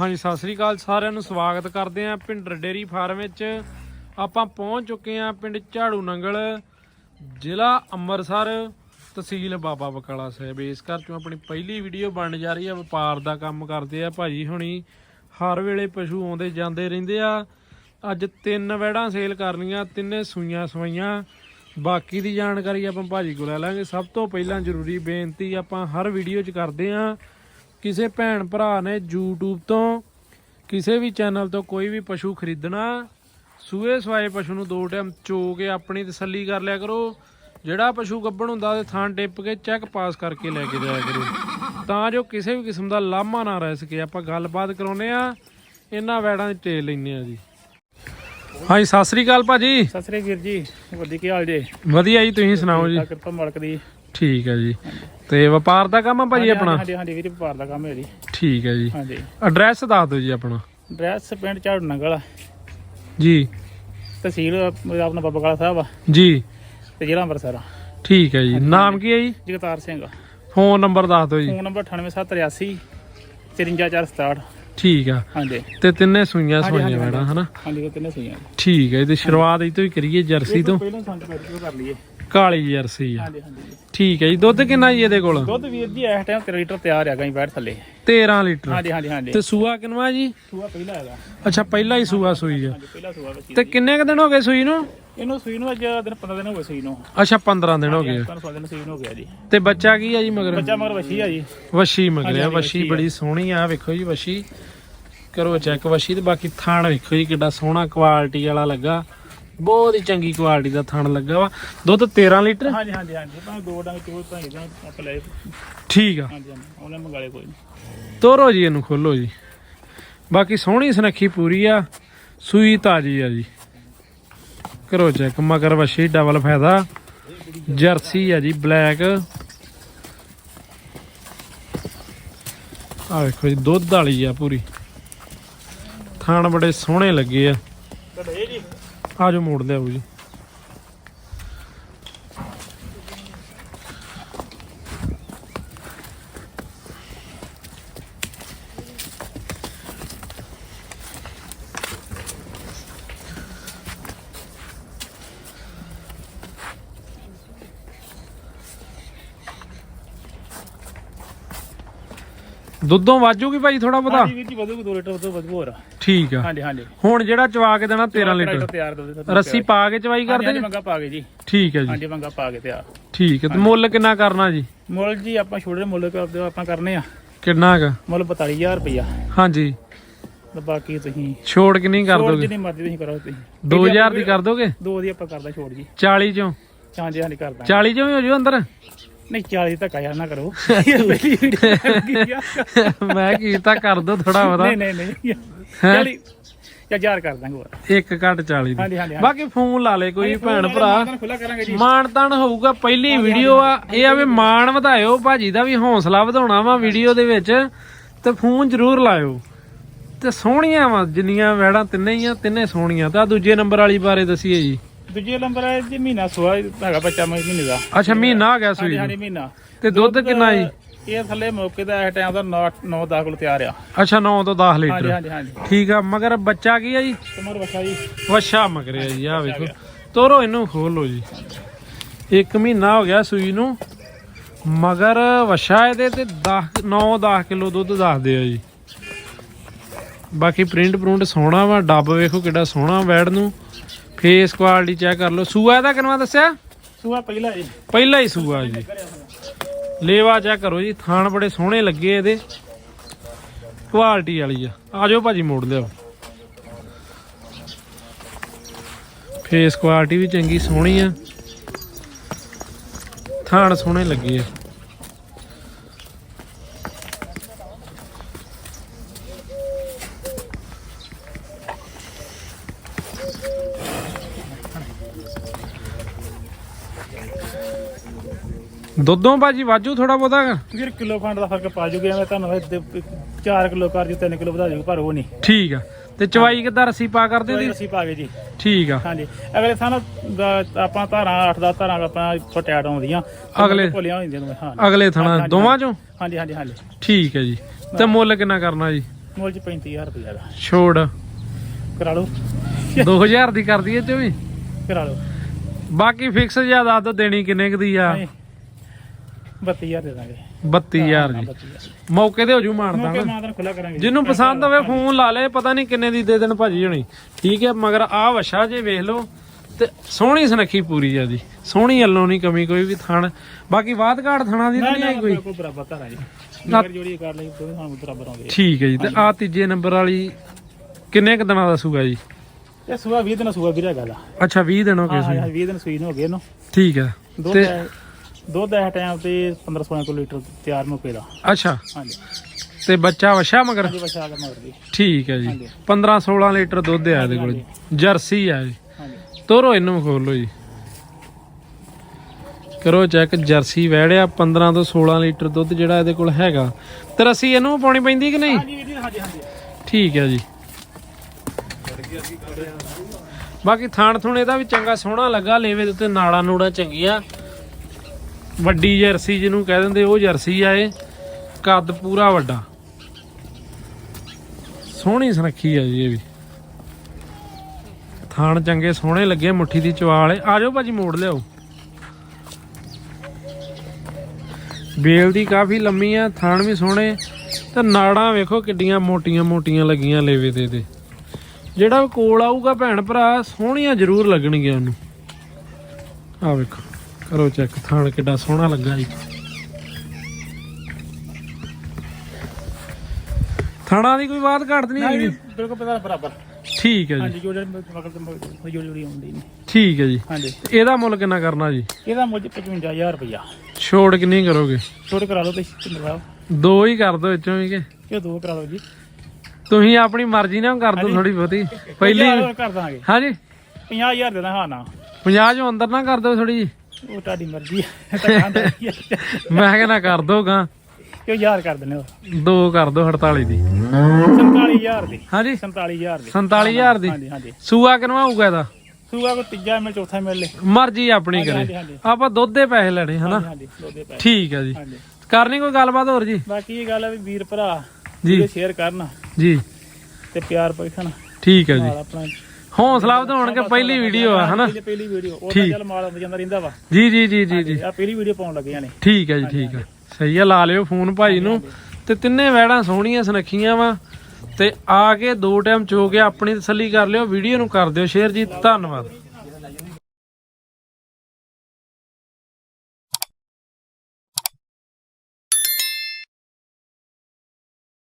ਹਾਂਜੀ, ਸਤਿ ਸ੍ਰੀ ਅਕਾਲ ਸਾਰਿਆਂ ਨੂੰ, ਸਵਾਗਤ ਕਰਦੇ ਆਂ ਪਿੰਡਰ ਡੇਰੀ ਫਾਰਮ ਵਿੱਚ। ਆਪਾਂ ਪਹੁੰਚ ਚੁੱਕੇ ਆਂ ਪਿੰਡ ਝਾੜੂ ਨੰਗਲ, ਜ਼ਿਲ੍ਹਾ ਅੰਮ੍ਰਿਤਸਰ, ਤਹਿਸੀਲ ਬਾਬਾ ਬਕਾਲਾ ਸਾਹਿਬ। ਇਸ ਘਰ ਚੋਂ ਆਪਣੀ ਪਹਿਲੀ ਵੀਡੀਓ ਬਣ ਜਾ ਰਹੀ ਆ ਵਪਾਰ ਦਾ ਕੰਮ ਕਰਦੇ ਆ ਭਾਜੀ ਹੁਣੀ। ਹਰ ਵੇਲੇ ਪਸ਼ੂ ਆਉਂਦੇ ਜਾਂਦੇ ਰਹਿੰਦੇ ਆ। ਅੱਜ ਤਿੰਨ ਵੈੜਾਂ ਸੇਲ ਕਰਨੀਆਂ, ਤਿੰਨੇ ਸੂਈਆਂ ਸਵਾਈਆਂ। ਬਾਕੀ ਦੀ ਜਾਣਕਾਰੀ ਆਪਾਂ ਭਾਜੀ ਕੋਲ ਲੈ ਲਾਂਗੇ। ਸਭ ਤੋਂ ਪਹਿਲਾਂ ਜ਼ਰੂਰੀ ਬੇਨਤੀ ਆਪਾਂ ਹਰ ਵੀਡੀਓ 'ਚ ਕਰਦੇ ਆਂ ਕਿਸੇ ਭੈਣ ਭਰਾ ਨੇ YouTube ਤੋਂ ਕਿਸੇ ਵੀ ਚੈਨਲ ਤੋਂ ਕੋਈ ਵੀ ਪਸ਼ੂ ਖਰੀਦਣਾ ਸੂਏ ਸਵਾਏ ਪਸ਼ੂ ਨੂੰ ਦੋ ਟਾਈਮ ਚੋ ਕੇ ਆਪਣੀ ਤਸੱਲੀ ਕਰ ਲਿਆ ਕਰੋ। ਜਿਹੜਾ ਪਸ਼ੂ ਗੱਭਣ ਹੁੰਦਾ ਉਹਦੇ ਥਾਂ ਟਿੱਪ ਕੇ ਚੈੱਕ ਪਾਸ ਕਰਕੇ ਲੈ ਕੇ ਜਾਇਆ ਕਰੋ। ਤਾਂ ਜੋ ਕਿਸੇ ਵੀ ਕਿਸਮ ਦਾ ਲਾਮਾ ਨਾ ਰਹਿ ਸਕੇ। ਆਪਾਂ ਗੱਲਬਾਤ ਕਰਾਉਨੇ ਆ ਇਹਨਾਂ ਵੈੜਾਂ ਦੀ ਟੇਲ ਲੈਨੇ ਆ ਜੀ। ਹਾਂਜੀ ਸਤਿ ਸ੍ਰੀ ਅਕਾਲ ਭਾਜੀ। ਸਤਿ ਸ੍ਰੀ ਅਕਾਲ ਜੀ। ਵੱਡੀ ਕੀ ਹਾਲ ਜੇ? ਵਧੀਆ ਜੀ ਤੁਸੀਂ ਸੁਣਾਓ ਜੀ? ਕਿਰਪਾ ਮਾਲਕ ਦੀ। ਠੀਕ ਹੈ ਜੀ। ਤੇ ਵਪਾਰ ਦਾ ਕੰਮ ਆ ਭਾਜੀ ਆਪਣਾ? ਹਾਂਜੀ ਹਾਂਜੀ ਵੀਰ ਵਪਾਰ ਦਾ ਕੰਮ ਹੈ ਜੀ। ਠੀਕ ਹੈ ਜੀ। ਹਾਂਜੀ। ਐਡਰੈਸ ਦੱਸ ਦਿਓ ਜੀ ਆਪਣਾ। ਡਰੈਸ ਪਿੰਡ ਝਾੜੂ ਨੰਗਲ ਜੀ। ਤਹਿਸੀਲ ਆਪਣਾ ਬਾਬਾ ਕਾਲਾ ਸਾਹਿਬ ਆ। ਜੀ। ਤੇ ਜ਼ਿਲ੍ਹਾ ਅੰਮ੍ਰਿਤਸਰ ਆ। ਠੀਕ ਹੈ ਜੀ। ਨਾਮ ਕੀ ਹੈ ਜੀ? ਜਗਤਾਰ ਸਿੰਘ ਫੋਨ ਨੰਬਰ ਦੱਸ ਦਿਓ ਜੀ। ਫੋਨ ਨੰਬਰ 98783 54467 ਠੀਕ ਆ। ਹਾਂਜੀ। ਤੇ ਤਿੰਨੇ ਸੂਈਆਂ ਸੂਈਆਂ ਮੈਡਮ ਹਨਾ? ਹਾਂਜੀ ਤਿੰਨੇ ਸਹੀਆਂ ਠੀਕ ਹੈ ਤੇ ਸ਼ੁਰੂਆਤ ਇਹ ਤੋਂ ਹੀ ਕਰੀਏ ਜਰਸੀ ਤੋਂ ਪਹਿਲਾਂ ਸੰਤ ਕਰ ਲਈਏ। ਕਾਲੀ ਜਰਸੀ ਆ। ਹਾਂਜੀ ਹਾਂਜੀ। ਠੀਕ ਹੈ ਜੀ ਦੁੱਧ ਕਿੰਨਾ ਜੀ ਇਹਦੇ ਕੋਲ? ਦੁੱਧ ਵੀਰ ਜੀ ਇਸ ਟਾਈਮ 3 ਲੀਟਰ ਤਿਆਰ ਹੈਗਾ ਜੀ ਬੈਠ ਥੱਲੇ। 13 ਲੀਟਰ। ਹਾਂਜੀ ਹਾਂਜੀ ਹਾਂਜੀ। ਤੇ ਸੂਆ ਕਿੰਨਵਾ ਜੀ? ਸੂਆ ਪਹਿਲਾ ਹੈਗਾ। ਅੱਛਾ ਪਹਿਲਾ ਹੀ ਸੂਆ ਸੂਈ ਆ। ਹਾਂਜੀ ਪਹਿਲਾ ਸੂਆ ਵਿੱਚ ਤੇ ਕਿੰਨੇ ਕ ਦਿਨ ਹੋ ਗਏ ਸੂਈ ਨੂੰ? ਇਹਨੂੰ ਸੂਈ ਨੂੰ ਅੱਜ ਦਿਨ 15 ਦਿਨ ਹੋ ਗਏ ਸੂਈ ਨੂੰ। ਅੱਛਾ 15 ਦਿਨ ਹੋ ਗਏ। ਤੁਹਾਨੂੰ 16 ਦਿਨ ਸੂਈ ਨੂੰ ਹੋ ਗਿਆ ਜੀ। ਤੇ ਬੱਚਾ ਕੀ ਆ ਜੀ ਮਗਰ? ਬੱਚਾ ਮਗਰ ਵਸ਼ੀ ਆ ਜੀ। ਵਸ਼ੀ ਮਗਰਿਆ ਵਸ਼ੀ। ਬੜੀ ਸੋਹਣੀ ਆ ਵੇਖੋ ਜੀ ਵਸ਼ੀ ਕਰੋ ਚੈੱਕ ਵਸ਼ੀ ਤੇ ਬਾਕੀ ਥਣ ਵੇਖੋ ਜੀ ਕਿੱਡਾ ਸੋਹਣਾ ਕੁਆਲਿਟੀ ਵਾਲਾ ਲੱਗਾ। ਬਹੁਤ ਹੀ ਚੰਗੀ ਕੁਆਲਿਟੀ ਦਾ ਥਣ ਲੱਗਾ ਵਾ। ਦੁੱਧ 13 ਲੀਟਰ? ਹਾਂਜੀ ਹਾਂਜੀ ਹਾਂਜੀ। ਭਾਵੇਂ ਦੋ ਡੰਗ ਚੋਲ ਭਾਵੇਂ ਜਾਂ ਆਪਾਂ ਲੈ ਠੀਕ ਆ। ਹਾਂਜੀ ਹਾਂਜੀ। ਉਹਨੇ ਮੰਗਾਲੇ ਕੋਈ ਨਹੀਂ। ਤੋਰੋ ਜੀ ਇਹਨੂੰ ਖੋਲੋ ਜੀ। ਬਾਕੀ ਸੋਹਣੀ ਸੁਨੱਖੀ ਪੂਰੀ ਆ ਸੂਈ ਤਾਜੀ ਆ ਜੀ। ਕਰੋ ਚੈੱਕ ਮਗਰ ਵਸ਼ੀ ਡਬਲ ਫਾਇਦਾ। ਜਰਸੀ ਆ ਜੀ ਬਲੈਕ ਆ ਵੇਖੋ ਜੀ ਦੁੱਧ ਵਾਲੀ ਆ ਪੂਰੀ। ਥਾਣ ਬੜੇ ਸੋਹਣੇ ਲੱਗੇ ਆ। ਆ ਜਾਓ ਮੋੜ ਲਿਆਓ ਜੀ। ਦੁੱਧੋਂ ਵਾਜੂਗੀ ਭਾਈ ਥੋੜਾ ਬਹੁਤਾ? ਹਾਂਜੀ ਵੀਰ ਜੀ ਵਧੂ 2 ਲੀਟਰ ਵਧੂ ਵਧੂ ਹੋਰ। ਠੀਕ ਆ। ਹਾਂਜੀ ਹਾਂਜੀ। ਹੁਣ ਜਿਹੜਾ ਚਵਾ ਕੇ ਦੇਣਾ 13 ਲੀਟਰ। ਤਿਆਰ ਦੋ ਰੱਸੀ ਪਾ ਕੇ ਚਵਾਈ ਕਰਦੇ? ਕਰਦੇ ਮੰਗਾ ਪਾ ਗਏ ਜੀ। ਠੀਕ ਹੈ ਜੀ। ਹਾਂਜੀ ਮੰਗਾ ਪਾ ਕੇ ਤਿਆਰ। ਠੀਕ ਹੈ ਤੇ ਮੁੱਲ ਕਿੰਨਾ ਕਰਨਾ ਜੀ? ਮੁੱਲ ਜੀ ਆਪਾਂ ਛੋੜੇ ਮੁੱਲ ਕਰਦੇ ਆਪਾਂ ਕਰਨੇ ਆ। ਕਿੰਨਾ ਹੈਗਾ ਮੁੱਲ 42000 ਰੁਪਇਆ ਹਾਂਜੀ। ਤੇ ਬਾਕੀ ਤੁਸੀਂ ਛੋੜ ਕਿੰਨੀ ਕਰ ਛੋੜ ਦੋਗੇ? ਜਿੰਨੀ ਮਰਜ਼ੀ ਤੁਸੀਂ ਕਰੋ ਤੁਸੀਂ। 2000 ਦੀ ਕਰ ਦੋਗੇ? ਦੋ ਦੀ ਆਪਾਂ ਕਰਦਾ ਛੋੜ ਜੀ। 40 ਚੋਂ? ਹਾਂਜੀ ਹਾਂਜੀ ਕਰਦਾ। 40 ਚੋਂ ਵੀ ਹੋ ਜਾਓ ਅੰਦਰ? ਨਹੀਂ 40 ਧੱਕਾ ਯਾਰ ਨਾ ਕਰੋ। ਇਹ ਪਹਿਲੀ ਵੀਡੀਓ। ਮੈਂ ਕੀਤਾ ਕਰ ਦੋ ਥੋੜਾ ਬਹੁਤਾ। ਨਹੀਂ ਨਹੀਂ ਨਹੀਂ। ਹੈਂ? 40 ਜਾਂ ਯਾਰ ਕਰ ਦਾਂਗੇ ਹੋਰ। ਇੱਕ ਘੱਟ 40 ਦੀ। ਹਾਂਜੀ ਹਾਂਜੀ ਬਾਕੀ ਫੋਨ ਲਾ ਲੇ ਕੋਈ ਭੈਣ ਭਰਾ। ਮਾਣ ਤਾਣ ਹੋਊਗਾ ਪਹਿਲੀ ਵੀਡੀਓ ਆ। ਇਹ ਆ ਵੀ ਮਾਣ ਵਧਾਇਓ ਭਾਜੀ ਦਾ ਵੀ ਹੌਸਲਾ ਵਧਾਉਣਾ ਵਾ ਵੀਡੀਓ ਦੇ ਵਿੱਚ। ਤੇ ਫੋਨ ਜ਼ਰੂਰ ਲਾਇਓ। ਤੇ ਸੋਹਣੀਆਂ ਵਾ ਜਿੰਨੀਆਂ ਵੈੜਾਂ ਤਿੰਨੇ ਹੀ ਆ ਤਿੰਨੇ ਸੋਹਣੀਆਂ। ਤਾਂ ਦੂਜੇ ਨੰਬਰ ਵਾਲੀ ਬਾਰੇ ਦਸੀਏ ਜੀ। ਦੂਜੇ ਨੰਬਰ ਹੈ ਜੀ ਮਹੀਨਾ ਸੋਆ ਹੈਗਾ ਬੱਚਾ ਮਹੀਨੇ ਦਾ। ਅੱਛਾ ਮਹੀਨਾ ਆ ਗਿਆ ਸੂਈ ਹਾਂਜੀ ਨੂੰ। ਮਹੀਨਾ। ਤੇ ਦੁੱਧ ਕਿੰਨਾ ਜੀ? ਇਹ ਥੱਲੇ ਮੌਕੇ ਦਾ ਇਸ ਟਾਈਮ ਦਾ 9 9 ਦਾਖਲ ਤਿਆਰ ਆ। ਅੱਛਾ 9 ਤੋਂ 10 ਹਾਂਜੀ ਲੀਟਰ। ਹਾਂਜੀ ਹਾਂਜੀ ਠੀਕ ਆ ਮਗਰ ਬੱਚਾ ਕੀ ਆ ਜੀ? ਤੁਮਰ ਬੱਚਾ ਜੀ। ਵਛਾ ਮਗਰਿਆ ਜੀ ਆ ਵੇਖੋ। ਤੋਰੋ ਇਹਨੂੰ ਖੋਲੋ ਜੀ। ਇੱਕ ਮਹੀਨਾ ਹੋ ਗਿਆ ਸੂਈ ਨੂੰ। ਮਗਰ ਵਛਾ ਇਹਦੇ ਤੇ 10 9 10 ਕਿਲੋ ਦੁੱਧ ਦੱਸਦੇ ਆ ਜੀ। ਬਾਕੀ ਪ੍ਰਿੰਟ ਪ੍ਰਿੰਟ ਸੋਹਣਾ ਵਾ ਡੱਬ ਵੇਖੋ ਕਿੱਡਾ ਸੋਹਣਾ ਵੈੜ ਨੂੰ। ਫੇਸ ਕੁਆਲਿਟੀ ਚੈੱਕ ਕਰ ਲਓ। ਸੂਆ ਇਹਦਾ ਕਿੰਨਾ ਦੱਸਿਆ? ਸੂਆ ਪਹਿਲਾ ਜੀ। ਪਹਿਲਾ ਹੀ ਸੂਆ ਜੀ। ਲੇਵਾ ਚੈੱਕ ਕਰੋ ਜੀ। ਥਾਣ ਬੜੇ ਸੋਹਣੇ ਲੱਗੇ ਇਹਦੇ। ਕੁਆਲਿਟੀ ਵਾਲੀ ਆ। ਆਜੋ ਭਾਜੀ ਮੋੜ ਲਿਓ ਫੇਸ ਕੁਆਲਿਟੀ ਵੀ ਚੰਗੀ ਸੋਹਣੀ ਆ। ਥਾਣ ਸੋਹਣੇ ਲੱਗੇ ਆ। ਦੁੱਧੋਂ ਭਾਜੀ ਵਾਜੂ ਥੋੜਾ ਬਹੁਤਾ? ਵੀਰ ਕਿਲੋ ਖੰਡ ਦਾ ਫ਼ਰਕ ਪਾ ਜੂਗੇ ਮੈਂ ਤੁਹਾਨੂੰ 4 ਕਿਲੋ ਕਰ ਜੂ 3 ਕਿਲੋ ਵਧਾ ਜੂ ਪਰ ਉਹ ਨਹੀਂ। ਠੀਕ ਆ। ਤੇ ਚਵਾਈ ਕਿੱਦਾਂ ਰੱਸੀ ਪਾ ਕਰਦੇ ਦੀ ਅਸੀਂ ਪਾ ਗਏ ਜੀ। ਠੀਕ ਆ। ਹਾਂਜੀ। ਅਗਲੇ ਸਾਲ ਆਪਾਂ ਧਾਰਾਂ 8-10 ਧਾਰਾਂ ਆਪਣਾ ਫਟਿਆੜ ਆਉਂਦੀਆਂ। ਅਗਲੇ- ਭੁੱਲੀਆਂ ਹੁੰਦੀਆਂ ਨੇ ਹਾਂ। ਅਗਲੇ ਥਣਾ ਦੋਵਾਂ ਚੋਂ? ਹਾਂਜੀ ਹਾਂਜੀ ਹਾਂਜੀ। ਠੀਕ ਹੈ ਜੀ। ਤੇ ਮੁੱਲ ਕਿੰਨਾ ਕਰਨਾ ਜੀ? ਮੁੱਲ ਚ 35000 ਰੁਪਏ ਦਾ। ਛੋੜ। ਕਰਾ ਲਓ। 2000 ਦੀ ਕਰ ਦਈਏ ਤੇ ਵੀ? ਕਰਾ ਲਓ। ਬਾਕੀ ਫਿਕਸ ਜ਼ਿਆਦਾ ਦੱਸ ਦੇਣੀ ਕਿੰਨੇ ਕੁ ਦੀ ਆ? 32000 ਦੇ ਦਾਂਗੇ। 32000 ਜੀ। 32000 ਮੌਕੇ ਤੇ ਹੋ ਜੂ ਮਾਰਦਾ ਮੌਕੇ ਨਾ ਮਾਤਰ ਖੁੱਲਾ ਕਰਾਂਗੇ ਜਿਹਨੂੰ ਪਸੰਦ ਹੋਵੇ ਫੋਨ ਲਾ ਲੇ ਪਤਾ ਨਹੀਂ ਕਿੰਨੇ ਦੀ ਦੇ ਦੇਣ ਭਾਜੀ ਹੋਣੀ। ਠੀਕ ਹੈ ਮਗਰ ਆ ਵਛਾ ਜੇ ਵੇਖ ਲਓ ਤੇ ਸੋਹਣੀ ਸੁਨੱਖੀ ਪੂਰੀ ਆ ਜੀ। ਸੋਹਣੀ ਵੱਲੋਂ ਨਹੀਂ ਕਮੀ ਕੋਈ ਵੀ ਥਣ। ਬਾਕੀ ਬਾਤ ਘਾਟ ਥਣਾ ਦੀ ਤਾਂ ਨਹੀਂ ਆਈ ਕੋਈ। ਕੋਈ ਬਰਾਬਰ ਧਾਰਾ ਜੀ। ਨਗਰ ਜੋੜੀ ਕਰ ਲਈ ਦੋਵੇਂ ਸਾਨੂੰ ਬਰਾਬਰ ਆਉਂਦੇ ਠੀਕ ਹੈ ਜੀ ਤੇ ਆ ਤੀਜੇ ਨੰਬਰ ਵਾਲੀ ਕਿੰਨੇ ਕ ਦਿਨਾਂ ਦਾ ਸੂਗਾ ਜੀ? ਇਹ ਸੂਆ 20 ਦਿਨ ਸੂਆ ਵੀਰੇ ਗੱਲ ਆ। ਅੱਛਾ 20 ਦਿਨ ਹੋ ਗਏ ਹਾਂ ਸੀ ਹਾਂ 20 ਦਿਨ ਸੂਈ ਨੂੰ ਹੋ ਗਏ ਇਹਨੂੰ। ਠੀਕ ਹੈ ਤੇ ਦੁੱਧ ਹੈ ਟਾਈਮ ਤੇ 15 16 ਕਿਲੋ ਲੀਟਰ ਤਿਆਰ ਮੁੱਕੇ ਦਾ ਅੱਛਾ। ਹਾਂਜੀ। ਤੇ ਬੱਚਾ ਵਛਾ ਮਗਰ? ਹਾਂਜੀ ਬਚਾ ਕੇ ਮਗਰ ਦੀ ਠੀਕ ਹੈ ਜੀ। ਹਾਂਜੀ। 15 16 ਲੀਟਰ ਦੁੱਧ ਆ ਇਹਦੇ ਕੋਲ ਜਰਸੀ ਆ ਜੀ। ਹਾਂਜੀ। ਤੋਰੋ ਇਹਨੂੰ ਖੋਲੋ ਜੀ। ਕਰੋ ਚੈੱਕ ਜਰਸੀ ਵਹਿੜਿਆ 15 ਤੋਂ 16 ਲੀਟਰ ਦੁੱਧ ਜਿਹੜਾ ਇਹਦੇ ਕੋਲ ਹੈਗਾ। ਤੇ ਰੱਸੀ ਇਹਨੂੰ ਵੀ ਪਾਉਣੀ ਪੈਂਦੀ ਕਿ ਨਹੀਂ? ਹਾਂਜੀ ਹਾਂਜੀ ਹਾਂਜੀ। ਠੀਕ ਹੈ ਜੀ। ਬਾਕੀ ਥਾਣ ਥੁਣ ਇਹਦਾ ਵੀ ਚੰਗਾ ਸੋਹਣਾ ਲੱਗਾ ਲੇਵੇ ਦੇ ਉੱਤੇ ਨਾੜਾ ਨੂੜਾ ਚੰਗੀਆਂ। ਵੱਡੀ ਜਰਸੀ ਜਿਹਨੂੰ ਕਹਿ ਦਿੰਦੇ, ਉਹ ਜਰਸੀ ਆ ਇਹ। ਕੱਦ ਪੂਰਾ ਵੱਡਾ। ਸੋਹਣੀ ਸੁਨੱਖੀ ਆ ਜੀ ਇਹ ਵੀ। ਥਾਣ ਚੰਗੇ ਸੋਹਣੇ ਲੱਗੇ, ਮੁੱਠੀ ਦੀ ਚਵਾਲ ਆ ਜਾਓ ਭਾਜੀ, ਮੋੜ ਲਿਆਓ। ਬੇਲ ਦੀ ਕਾਫੀ ਲੰਮੀ ਆ, ਥਾਣ ਵੀ ਸੋਹਣੇ। ਤੇ ਨਾੜਾਂ ਵੇਖੋ ਕਿੱਡੀਆਂ ਮੋਟੀਆਂ ਮੋਟੀਆਂ ਲੱਗੀਆਂ ਲੇਵੇ ਦੇ ਤੇ। ਜਿਹੜਾ ਕੋਲ ਆਊਗਾ ਭੈਣ ਭਰਾ, ਸੋਹਣੀਆਂ ਜ਼ਰੂਰ ਲੱਗਣਗੀਆਂ ਉਹਨੂੰ। ਆ ਵੇਖੋ। ਕਰੋ ਚੈੱਕ ਥਾਣ ਕਿੱਡਾ ਸੋਹਣਾ ਲੱਗਾ ਜੀ। ਥਾਣਾ ਦੀ ਕੋਈ ਬਾਤ ਘੱਟ ਨਹੀਂ ਹੈਗੀ? ਬਿਲਕੁਲ ਪਤਾ ਬਰਾਬਰ। ਠੀਕ ਹੈ ਜੀ। ਹਾਂਜੀ ਜੋ ਜਿਹੜੇ ਜੋ ਆਉਂਦੀ ਠੀਕ ਹੈ ਜੀ। ਹਾਂਜੀ। ਇਹਦਾ ਮੁੱਲ ਕਿੰਨਾ ਕਰਨਾ ਜੀ? ਇਹਦਾ ਮੁੱਲ 55000 ਰੁਪਇਆ। ਛੋੜ ਕਿੰਨੀ ਕਰੋਗੇ? ਛੋਟ ਕਰਾ ਲਓ ਤੇ ਸਿੰਦਰ ਸਾਹਿਬ ਦੋ ਹੀ ਕਰ ਦੋ ਵਿੱਚੋਂ ਵੀ ਕਿ? ਇਹ ਦੋ ਕਰਾ ਲਓ ਜੀ। ਤੁਸੀਂ ਆਪਣੀ ਮਰਜ਼ੀ ਨਾਲ ਕਰ ਦੋ ਥੋੜੀ ਬਹੁਤੀ। ਪਹਿਲੀ ਕਰ ਦਾਂਗੇ। ਹਾਂਜੀ। 50000 ਦੇ ਦਾਂ ਹਾਂ ਨਾ। 50 ਚੋਂ ਅੰਦਰ ਨਾ ਕਰ ਦਿਓ ਥੋੜੀ ਜੀ ਉਹ ਤੁਹਾਡੀ ਮਰਜ਼ੀ ਹੈ ਮੈਂ ਕਹਿੰਦਾ ਕਰ ਦੋਗਾ ਕਿਉਂ ਯਾਰ ਕਰ ਦਿੰਦੇ ਹੋ? ਦੋ ਕਰ ਦੋ 48 ਦੀ। 47000 ਦੀ। ਹਾਂਜੀ। 47000 ਦੀ। 47000 ਦੀ। ਹਾਂਜੀ ਹਾਂਜੀ। ਸੂਆ ਕਿਨਵਾਊਗਾ ਇਹਦਾ? ਸੂਆ ਕੋ ਤੀਜਾ ਮਿਲ ਚੌਥਾ ਮਿਲ ਲੈ। ਮਰਜ਼ੀ ਆਪਣੀ ਕਰੇ। ਆਪਾਂ ਦੁੱਧ ਦੇ ਪੈਸੇ ਲੈਣੇ ਹਨਾ? ਹਾਂਜੀ ਠੀਕ ਹੈ ਜੀ। ਕਰਨੀ ਕੋਈ ਗੱਲਬਾਤ ਹੋਰ ਜੀ? ਬਾਕੀ ਇਹ ਗੱਲ ਹੈ ਵੀ ਵੀਰ ਭਰਾ ਜੀ। ਸ਼ੇਅਰ ਕਰਨ। ਜੀ। ਤੇ ਪਿਆਰ ਪਖਣ ਠੀਕ ਹੈ ਜੀ। ਆਪਣਾ ਹੌਸਲਾ ਵਧਾਉਣ ਕੇ ਪਹਿਲੀ ਵੀਡੀਓ ਆ ਹਨਾ? ਪਹਿਲੀ- ਵੀਡੀਓ ਉਹ ਤਾਂ। ਚੱਲ ਮਾਲ ਆਉਂਦਾ ਜਾਂਦਾ ਰਹਿੰਦਾ ਵਾ। ਜੀ ਜੀ ਜੀ ਜੀ ਜੀ। ਆ ਪਹਿਲੀ ਵੀਡੀਓ ਪਾਉਣ ਲੱਗੇ ਨੇ। ਠੀਕ ਹੈ ਜੀ ਠੀਕ ਹੈ ਸਹੀ ਆ ਲਾ ਲਿਓ ਫੋਨ ਭਾਈ ਨੂੰ। ਤੇ ਤਿੰਨੇ ਵੈੜਾਂ ਸੋਹਣੀਆਂ ਸੁਨੱਖੀਆਂ ਵਾ। ਤੇ ਆ ਕੇ ਦੋ ਟਾਈਮ ਚੋ ਕੇ ਆਪਣੀ ਤਸੱਲੀ ਕਰ ਲਿਓ ਵੀਡੀਓ ਨੂੰ ਕਰ ਦਿਓ। ਸ਼ੇਅਰ ਜੀ ਧੰਨਵਾਦ।